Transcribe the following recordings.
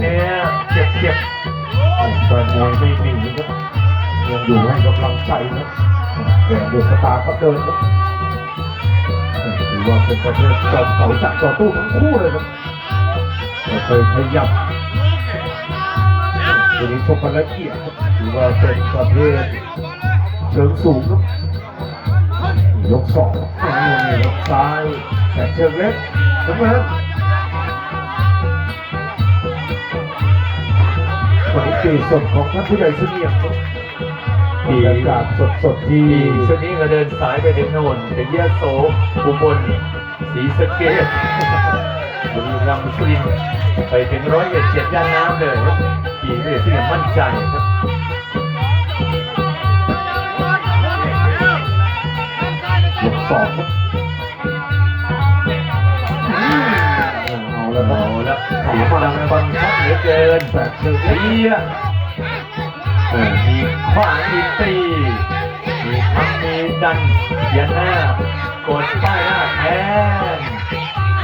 เน้นๆเจ็บเจ็บแฟนมวยไม่หนีครับยังอยู่ให้กำลังใจนะแต่เดือดสตาร์ก็เดินครับถือว่าเป็นประเภทจอมเสาจักรต่อตู้ทั้งคู่เลยครับแต่เคยขยับทีนี้ชกกันละเอียดครับถือว่าเป็นประเภทเชิงสูงครับยกสองนี่ยกซ้ายแต่เชิงเล็กถูกไหมครับ จีสดของท่านผู้ใหญ่เสงี่ยมบรรยากาศสดๆที่ที่ช่วงนี้ก็เดินสายไปถึงโน่นไปเยียโสอุบลศรีสะเกษบุรีรัมย์สุรินทร์ไปถึงร้อยเอ็ดเจ็ดย่านน้ำเลยครับขี่เรือที่มั่นใจครับ ดินแต่เชิงเล็กเสียเอมีขวามีตีมีทำมีดันยันหน้ากดป้ายหน้าแทน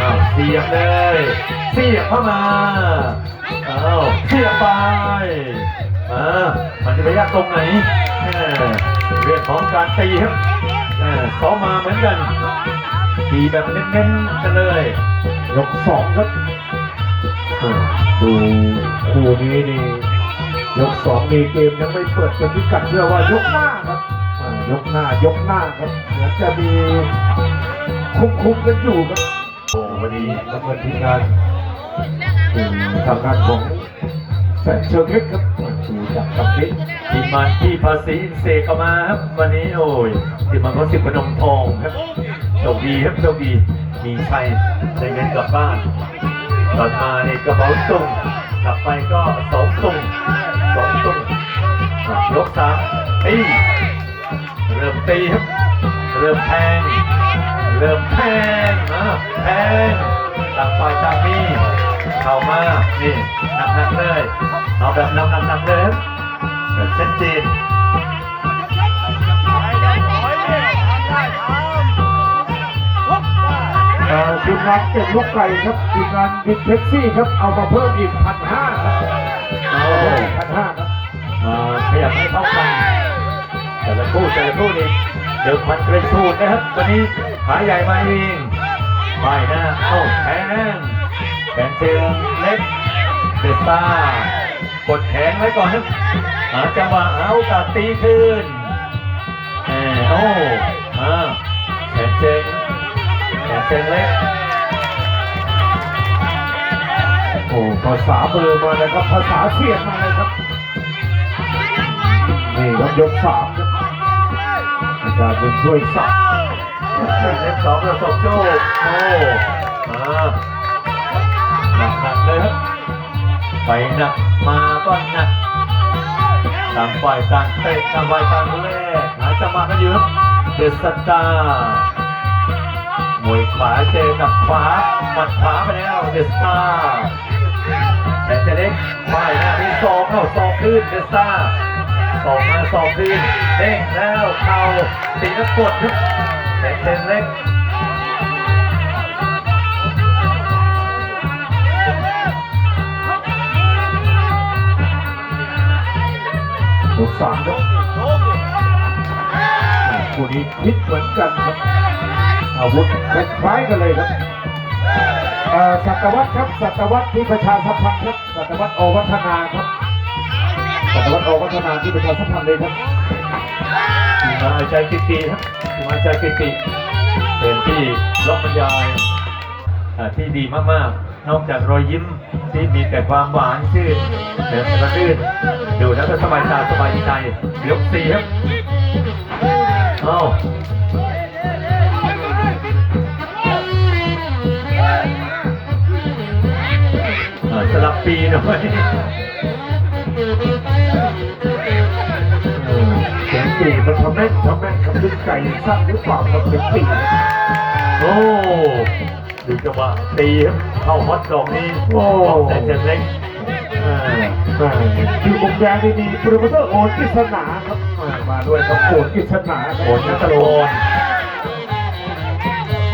อ้าวเสียบเลย เสียบเข้ามาอ้าวเสียบไปอ่ามันจะไปยากตรงไหนเรื่องของการตีครับเออซ้อมาเหมือนกันตีแบบเน้นๆกันเลย ยกสองครับ ดูคู่นี้นี่ยกสองมีเกมยังไม่เปิดเป็นพิกัดเชื่อว่ายกหน้าครับยกหน้ายกหน้าครับเหมือนจะมีคุมคุมกันอยู่ครับโอ้วันนี้แล้วก็ทีมงานอืมทำงานของแสนเชิงเล็กครับดูจากกับนี้ทีมงานที่ภาษีอินเสกมาครับ วันนี้โอ้ยทีมงานเขาสิบพนมทองครับโชคดีครับโชคดีมีชัยได้เงินกลับบ้าน ตอนมาเนี่ยกระเป๋าตุงกลับไปก็สองตุงสองตุงยกสามตีเริ่มตีครับ เริ่มแทงเริ่มแทงอะแทงต่างฝ่ายต่างมีเข้ามานี่หนักๆเลยเอาแบบหนักๆเลยครับแบบชัดเจน ทีมงานเก็บลูกไก่ครับทีมงานวินแท็กซี่ครับเอามาเพิ่มอีกพันห้าครับโอ้พันห้าครับมาขยับให้เข้ากันแต่ละคู่แต่ละคู่นี่เดี๋ยวพันกระชูดนะครับวันนี้ขาใหญ่มาเองไม่นะเอ้าแทงแขนเชิงเล็กเดสตาร์กดแขนไว้ก่อนครับหาจังหวะหาโอกาสตีคืนแหมโอ้อ่าแขนเชิง แขนเชิงเล็กโอ้ภาษาเบอร์มาเลยครับภาษาเสียงมาเลยครับนี่ครับยกสามครับอาจารย์บุญช่วยสับเล็กสองประสบโชคโอ้มาหนักหนักเลยครับไปหนักมาก็หนักต่างฝ่ายต่างเตะต่างฝ่ายต่างแลกหาจังหวะกันอยู่ครับเดสตา มวยขวาเจอกับขวาหมัดขวาไปแล้วเดสตาแต่เจะเล็กไม่นะมีศอกเข้าศอกขึ้นเดสตาร์ศอกมาศอกขึ้นเด้งแล้วเข่าตีนักกดครับแต่เจนเล็กยกสามครับคู่นี้คิดเหมือนกันครับ อาวุธคล้ายกันเลยครับอ่อสัตวัตครับสัตวัตที่ประชาสัมพันธ์ครับสัตวัตโอวัฒนาครับสัตวัตโอวัฒนาที่ประชาสัมพันธ์เลยครับมานอาจกิติครับมานอาจกิติเป็นที่ล็อกบรรยายอ่าที่ดีมากๆ นอกจากรอยยิ้มที่มีแต่ความหวานชื่นเดินกระลื่นดูแล้วก็สบายตาสบายใจยกสี่ครับเอ้า ปีหน่อยเออเสียงปีมันทำให้ทำให้คำลึกไก่สร้างหรือเปล่าครับเสียงปีโอ้ดูจังหวะตีครับเข้าฮอตดอกนี้โอ้แต่เจนเล็กเออแม่อยู่มุมแดงนี่มีโปรโมเตอร์โอนกิษณาครับ มามาด้วยครับโอนกิษณาครับโอนนัตโลน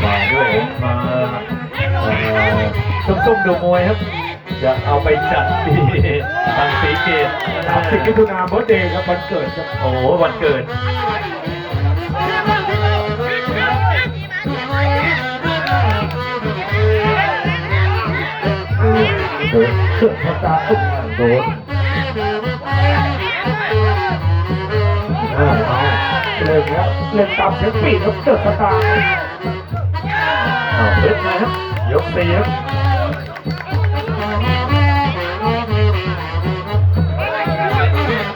มาด้วยมาเอ่อส้มๆดูมวยครับ จะเอาไปจัดที่ทางสีเกตสามสิบมิถุนาเบิร์ดเดย์ครับวันเกิดครับโอ้โหวันเกิด โดนเกิดชะตาอุ๊บโดนเอาเอาเล่นแล้วเล่นตามเสียงปีกครับเกิดชะตาเอาเล็กนะครับยกตีครับ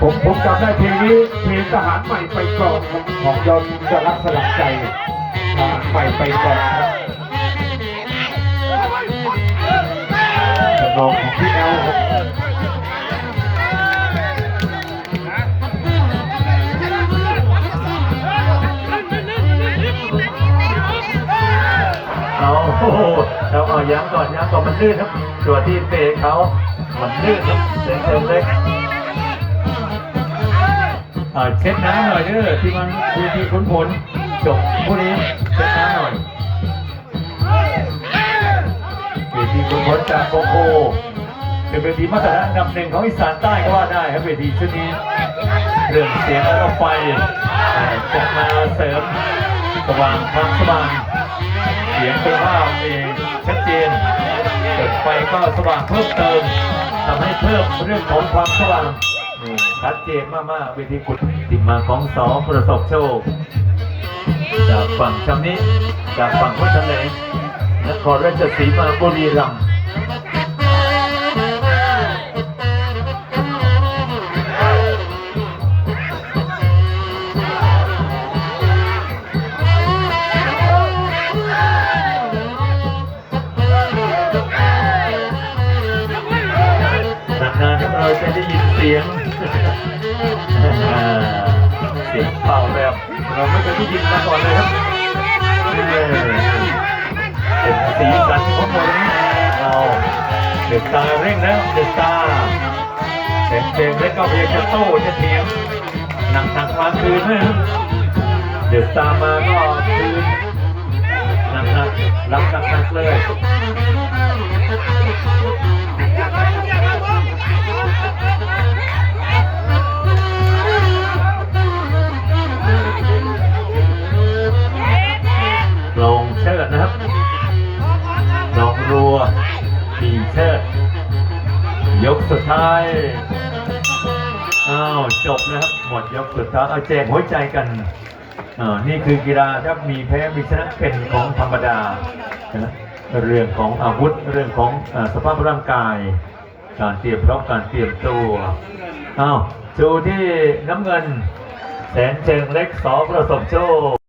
ผมผมจำได้เพลงนี้เพลงทหารใหม่ไปกองของยอดจะรักสลักใจทหารใหม่ไปกองครับทำนองของพี่แอลครับเอาโอ้โหเราเอาย้ำก่อนย้ำก่อนมันลื่นครับตัวที่เตะเขามันลื่นครับเซนเซนเล็ก อ่าเช็ดน้ำหน่อยเด้อที่มันทีที่คุ้นผลจบผู้นี้เช็ดน้ำหน่อยเวทีคุ้นผลจากโกโก้เป็นเวทีมาตรฐานอันดับหนึ่งของอีสานใต้ก็ว่าได้ครับเวทีชุดนี้เรื่องเสียงแล้วก็ไฟอ่าจะมาเสริมสว่างความสว่างเสียงคุณภาพเองชัดเจนเกิดไฟก็สว่างเพิ่มเติมทำให้เพิ่มเรื่องของความสว่าง ชัดเจนมากๆเวทีกุดติมาของสอประสบโชค จากฝั่งชำนี้ จากฝั่งพุทธเลงนครราชสีมาบุรีรัมย์นานๆที่เราจะได้ยินเสียง เสียงเป่าแบบเราไม่เคยได้ยินมาก่อนเลยครับเออเป็นสีสันของหมดนี้เอาเดือดตาเร่งแล้วเดือดตาเสียงเพลงแล้วก็พยายามจะโต้จะเถียงหนักหนักมาคืนนะครับเดือดตามาก็คืนหนักหนักรับหนักหนักเลย สุดท้าย อ้าว จบนะครับ หมดยกสุดท้าย เอาแจกหัวใจกันอ่านี่คือกีฬาครับมีแพ้มีชนะเป็นของธรรมดานะเรื่องของอาวุธเรื่องของอาสภาพร่างกาย การเตรียมพร้อมการเตรียมตัวอ้าวจูที่น้ำเงิน แสนเชิงเล็กสอประสบโชค